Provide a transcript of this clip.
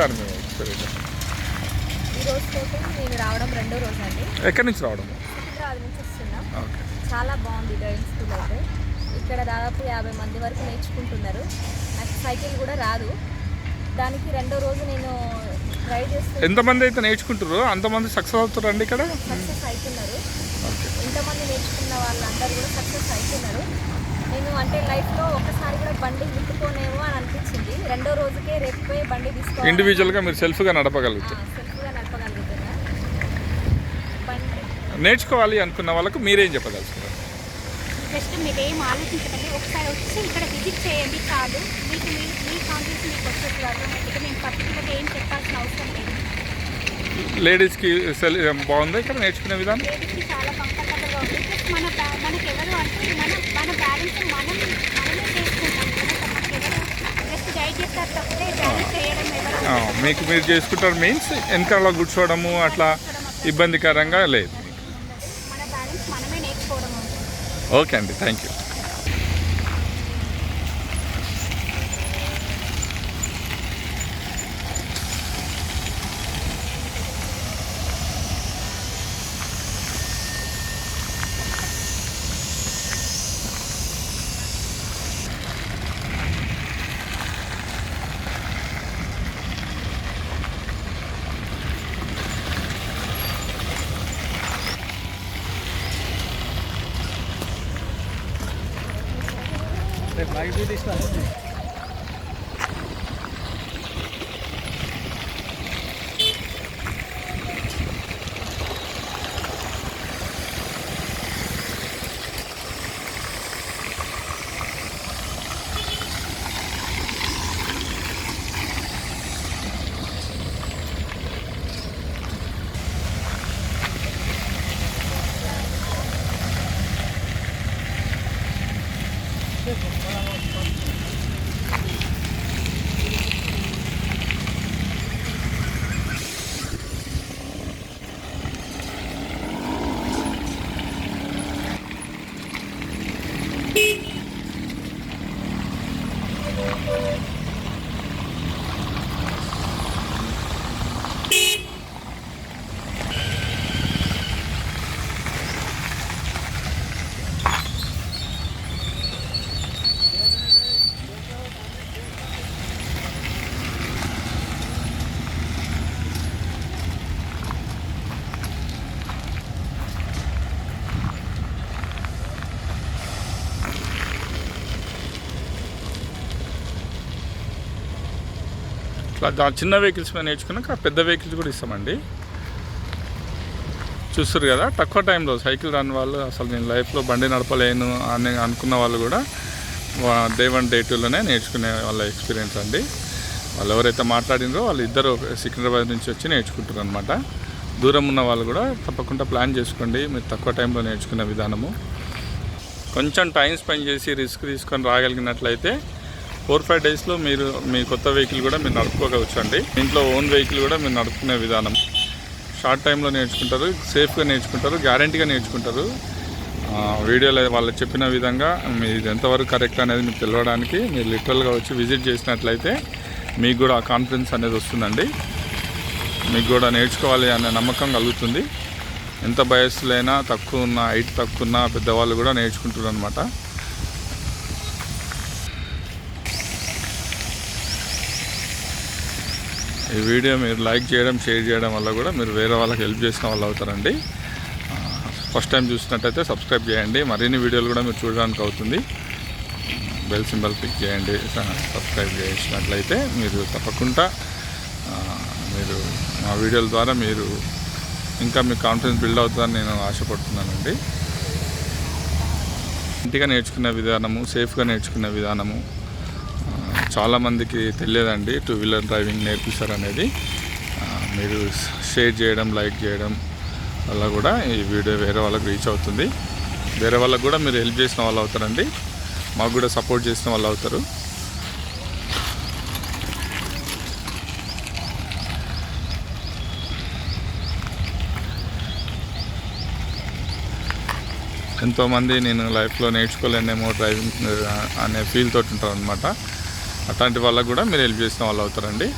ఒకసారి మేము ఎక్స్పీరియన్స్ ఈ రోజు తోటి నేను రావడం రెండో రోజు అండి. ఎక్కడి నుంచి రావడం? సికింద్రాబాద్ నుంచి వస్తున్నాం. ఓకే. చాలా బాగుంది డ్రైవింగ్ స్కూల్ అయితే. ఇక్కడ దాదాపు యాభై మంది వరకు నేర్చుకుంటున్నారు. నాకు సైకిల్ కూడా రాదు. దానికి రెండో రోజు నేను ట్రై చేస్తూ ఎంతమంది అయితే నేర్చుకుంటారో అంతమంది సక్సెస్ అవుతారండి ఇక్కడ? సక్సెస్ అవుతున్నారు. ఇంతమంది నేర్చుకున్న వాళ్ళందరూ కూడా సక్సెస్ అవుతున్నారు నేను అంటే లైఫ్లో ఒకసారి కూడా బండి ముట్టుకోనేమో అని అనిపించింది. రెండో రోజుకే రేపు పోయి బండి తీసుకోవాలి. ఇండివిజువల్గా మీరు సెల్ఫ్గా నడపగలుగుతారు సెల్ఫ్గా నడపగలుగుతున్నా నేర్చుకోవాలి అనుకున్న వాళ్ళకు మీరేం చెప్పదలుచుకున్నారు? జస్ట్ మీరు ఏం ఆలోచించకండి. ఒకసారి వచ్చి ఇక్కడ విజిట్ చేయండి చాలు మీకు మీ మీ కాన్ఫిడెన్స్ మీకు వచ్చేసి ఆటోమేటిక్గా మేము పర్టికులర్గా ఏం చెప్పాల్సిన అవసరం లేదు. లేడీస్కి సెల్ బాగుందా ఇక్కడ నేర్చుకునే విధానం? మీకు మీరు చేసుకుంటారు మీన్స్ వెనకాల కూర్చోవడము అట్లా ఇబ్బందికరంగా లేదు. ఓకే అండి thank you Vai, vai, vai, అట్లా చిన్న వెహికల్స్ మీద నేర్చుకున్నాక పెద్ద వెహికల్స్ కూడా ఇస్తామండి. చూస్తారు కదా తక్కువ టైంలో సైకిల్ రాని వాళ్ళు అసలు నేను లైఫ్లో బండి నడపలేను అని అనుకున్న వాళ్ళు కూడా డే వన్ డే టూలోనే నేర్చుకునే వాళ్ళ ఎక్స్పీరియన్స్ అండి. వాళ్ళు ఎవరైతే మాట్లాడినరో వాళ్ళు ఇద్దరు సికింద్రాబాద్ నుంచి వచ్చి నేర్చుకుంటారు అనమాట దూరం ఉన్న వాళ్ళు కూడా తప్పకుండా ప్లాన్ చేసుకోండి మీరు తక్కువ టైంలో నేర్చుకునే విధానము. కొంచెం టైం స్పెండ్ చేసి రిస్క్ తీసుకొని రాగలిగినట్లయితే ఫోర్ ఫైవ్ డేస్లో మీరు మీ కొత్త వెహికల్ కూడా మీరు నడుపుకోవచ్చు అండి ఇంట్లో ఓన్ వెహికల్ కూడా మీరు నడుపుకునే విధానం. షార్ట్ టైంలో నేర్చుకుంటారు సేఫ్గా నేర్చుకుంటారు గ్యారంటీగా నేర్చుకుంటారు. వీడియోలో వాళ్ళు చెప్పిన విధంగా మీది ఎంతవరకు కరెక్ట్ అనేది మీకు తెలవడానికి మీరు లిటరల్గా వచ్చి విజిట్ చేసినట్లయితే మీకు కూడా ఆ కాన్ఫిడెన్స్ అనేది వస్తుందండి. మీకు కూడా నేర్చుకోవాలి అనే నమ్మకం కలుగుతుంది. ఎంత వయస్సులైనా తక్కువ ఉన్న హైట్ తక్కువ ఉన్న పెద్దవాళ్ళు కూడా నేర్చుకుంటారు అనమాట ఈ వీడియో మీరు లైక్ చేయడం షేర్ చేయడం వల్ల కూడా మీరు వేరే వాళ్ళకి హెల్ప్ చేసిన వాళ్ళు అవుతారండి. ఫస్ట్ టైం చూసినట్టయితే సబ్స్క్రైబ్ చేయండి. మరిన్ని వీడియోలు కూడా మీరు చూడడానికి అవుతుంది. బెల్ సింబల్ క్లిక్ చేయండి. సబ్స్క్రైబ్ చేసినట్లయితే మీరు తప్పకుండా మీరు మా వీడియోల ద్వారా మీరు ఇంకా మీ కాన్ఫిడెన్స్ బిల్డ్ అవుతుందని నేను ఆశపడుతున్నానండి. ఇంటిగా నేర్చుకునే విధానము సేఫ్గా నేర్చుకునే విధానము చాలామందికి తెలియదండి టూ వీలర్ డ్రైవింగ్ నేర్పిస్తారు అనేది. మీరు షేర్ చేయడం లైక్ చేయడం వల్ల కూడా ఈ వీడియో వేరే వాళ్ళకి రీచ్ అవుతుంది. వేరే వాళ్ళకి కూడా మీరు హెల్ప్ చేసిన వాళ్ళు అవుతారండి. మాకు కూడా సపోర్ట్ చేసిన వాళ్ళు అవుతారు. ఎంతోమంది నేను లైఫ్లో నేర్చుకోలేనేమో డ్రైవింగ్ అనే ఫీల్ తోటి ఉంటారు అనమాట అట్లాంటి వాళ్ళకు కూడా మీరు హెల్ప్ చేసిన వాళ్ళు అవుతారండి.